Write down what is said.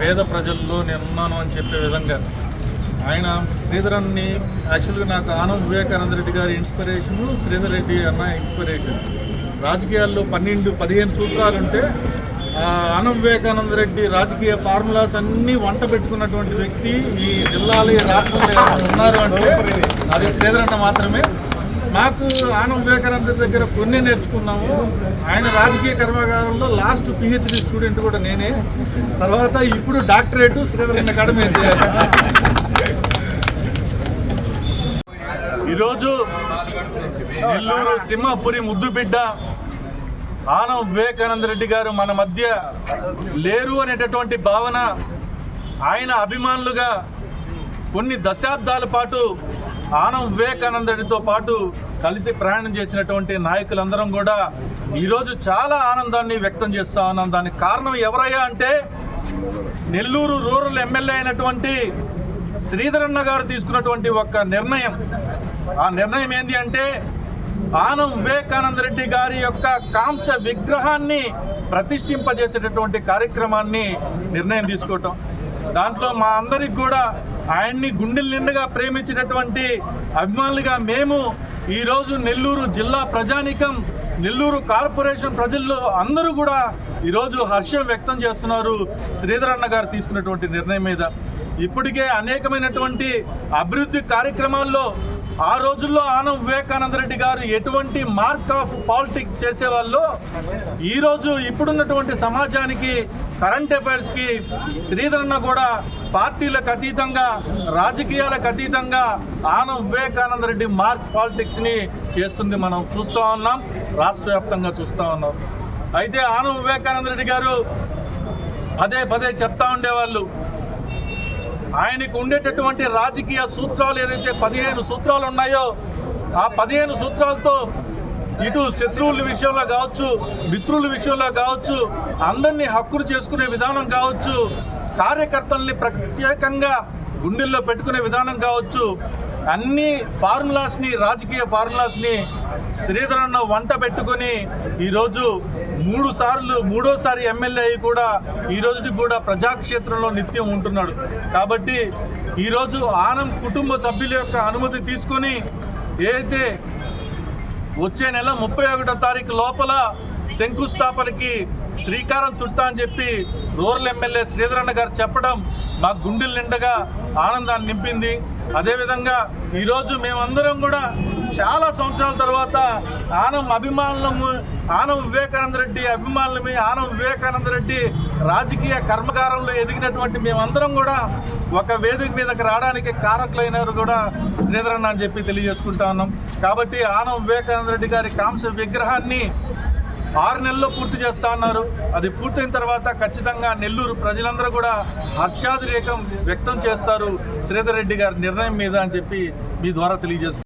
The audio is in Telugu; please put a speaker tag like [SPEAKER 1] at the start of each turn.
[SPEAKER 1] పేద ప్రజల్లో నేనున్నాను అని చెప్పే విధంగా ఆయన శ్రీధరన్ని యాక్చువల్గా నాకు ఆనంద్ వివేకానంద రెడ్డి గారి ఇన్స్పిరేషను శ్రీధర్ రెడ్డి అన్న ఇన్స్పిరేషన్ రాజకీయాల్లో పన్నెండు పదిహేను సూత్రాలు ఉంటే ఆనంద్ వివేకానంద రెడ్డి రాజకీయ ఫార్ములాస్ అన్నీ వంట పెట్టుకున్నటువంటి వ్యక్తి ఈ జిల్లాలో ఈ రాష్ట్రంలో ఉన్నారు అంటే అది శ్రీధర్ అన్న మాత్రమే. మాకు ఆనం వివేకానంద దగ్గర కొన్ని నేర్చుకున్నాము. ఆయన రాజకీయ కర్మాగారంలో లాస్ట్ పిహెచ్డి స్టూడెంట్ కూడా నేనే. తర్వాత ఇప్పుడు డాక్టరేట్ శ్రీధర్ అకాడమీ ఈరోజు నెల్లూరు సింహపురి ముద్దుబిడ్డ ఆనం వివేకానంద రెడ్డి గారు మన మధ్య లేరు అనేటటువంటి భావన ఆయన అభిమానులుగా కొన్ని దశాబ్దాల పాటు ఆనం వివేకానంద రెడ్డితో పాటు కలిసి ప్రయాణం చేసినటువంటి నాయకులందరం కూడా ఈరోజు చాలా ఆనందాన్ని వ్యక్తం చేస్తా ఉన్నాం. దానికి కారణం ఎవరయ్యా అంటే నెల్లూరు రూరల్ ఎమ్మెల్యే అయినటువంటి శ్రీధరన్న గారు తీసుకున్నటువంటి ఒక నిర్ణయం. ఆ నిర్ణయం ఏంటి అంటే ఆనం వివేకానంద రెడ్డి గారి యొక్క కాంస విగ్రహాన్ని ప్రతిష్ఠింపజేసేటటువంటి కార్యక్రమాన్ని నిర్ణయం తీసుకోవటం. దాంట్లో మా అందరికి కూడా ఆయన్ని గుండెల నిండుగా ప్రేమించినటువంటి అభిమానులుగా మేము ఈరోజు నెల్లూరు జిల్లా ప్రజానికం నెల్లూరు కార్పొరేషన్ ప్రజల్లో అందరూ కూడా ఈరోజు హర్షం వ్యక్తం చేస్తున్నారు. శ్రీధరన్న గారు తీసుకున్నటువంటి నిర్ణయం మీద. ఇప్పటికే అనేకమైనటువంటి అభివృద్ధి కార్యక్రమాల్లో ఆ రోజుల్లో ఆనం వివేకానంద రెడ్డి గారు ఎటువంటి మార్క్ ఆఫ్ పాలిటిక్స్ చేసేవాళ్ళు ఈరోజు ఇప్పుడున్నటువంటి సమాజానికి కరెంట్ అఫైర్స్కి శ్రీధరన్న కూడా పార్టీలకు అతీతంగా రాజకీయాలకు అతీతంగా ఆన వివేకానంద రెడ్డి మార్క్ పాలిటిక్స్ని చేస్తుంది మనం చూస్తూ ఉన్నాం రాష్ట్ర వ్యాప్తంగా చూస్తూ ఉన్నాం. అయితే ఆన వివేకానంద రెడ్డి గారు పదే పదే చెప్తా ఉండేవాళ్ళు ఆయనకు ఉండేటటువంటి రాజకీయ సూత్రాలు ఏదైతే పదిహేను సూత్రాలు ఉన్నాయో ఆ పదిహేను సూత్రాలతో ఇటు శత్రువుల విషయంలో కావచ్చు మిత్రుల విషయంలో కావచ్చు అందరినీ హక్కులు చేసుకునే విధానం కావచ్చు కార్యకర్తల్ని ప్రత్యేకంగా గుండెల్లో పెట్టుకునే విధానం కావచ్చు అన్ని ఫార్ములాస్ని రాజకీయ ఫార్ములాస్ని శ్రీధరన్న వంట పెట్టుకొని ఈరోజు మూడు సార్లు మూడోసారి ఎమ్మెల్యే అయి కూడా ఈ రోజుకి కూడా ప్రజాక్షేత్రంలో నిత్యం ఉంటున్నాడు. కాబట్టి ఈరోజు ఆనం కుటుంబ సభ్యుల యొక్క అనుమతి తీసుకొని ఏదైతే వచ్చే నెల ముప్పై ఒకటో తారీఖు లోపల శంకుస్థాపనకి శ్రీకారం చుట్టా అని చెప్పి రూరల్ ఎమ్మెల్యే శ్రీధరన్న గారు చెప్పడం మా గుండెల నిండగా ఆనందాన్ని నింపింది. అదేవిధంగా ఈరోజు మేమందరం కూడా చాలా సంవత్సరాల తర్వాత ఆనం అభిమానులము ఆనం వివేకానంద రెడ్డి అభిమానులమి ఆనం వివేకానంద రెడ్డి రాజకీయ కర్మకారంలో ఎదిగినటువంటి మేమందరం కూడా ఒక వేదిక మీదకి రావడానికి కారకులైనవారు కూడా శ్రీధరన్న అని చెప్పి తెలియజేసుకుంటా ఉన్నాం. కాబట్టి ఆనం వివేకానంద రెడ్డి గారి కాంస విగ్రహాన్ని ఆరు నెలల్లో పూర్తి చేస్తా అన్నారు. అది పూర్తయిన తర్వాత ఖచ్చితంగా నెల్లూరు ప్రజలందరూ కూడా హర్షాదిరేకం వ్యక్తం చేస్తారు శ్రీధర్ రెడ్డి గారి నిర్ణయం మీద అని చెప్పి మీ ద్వారా తెలియజేసుకుంటారు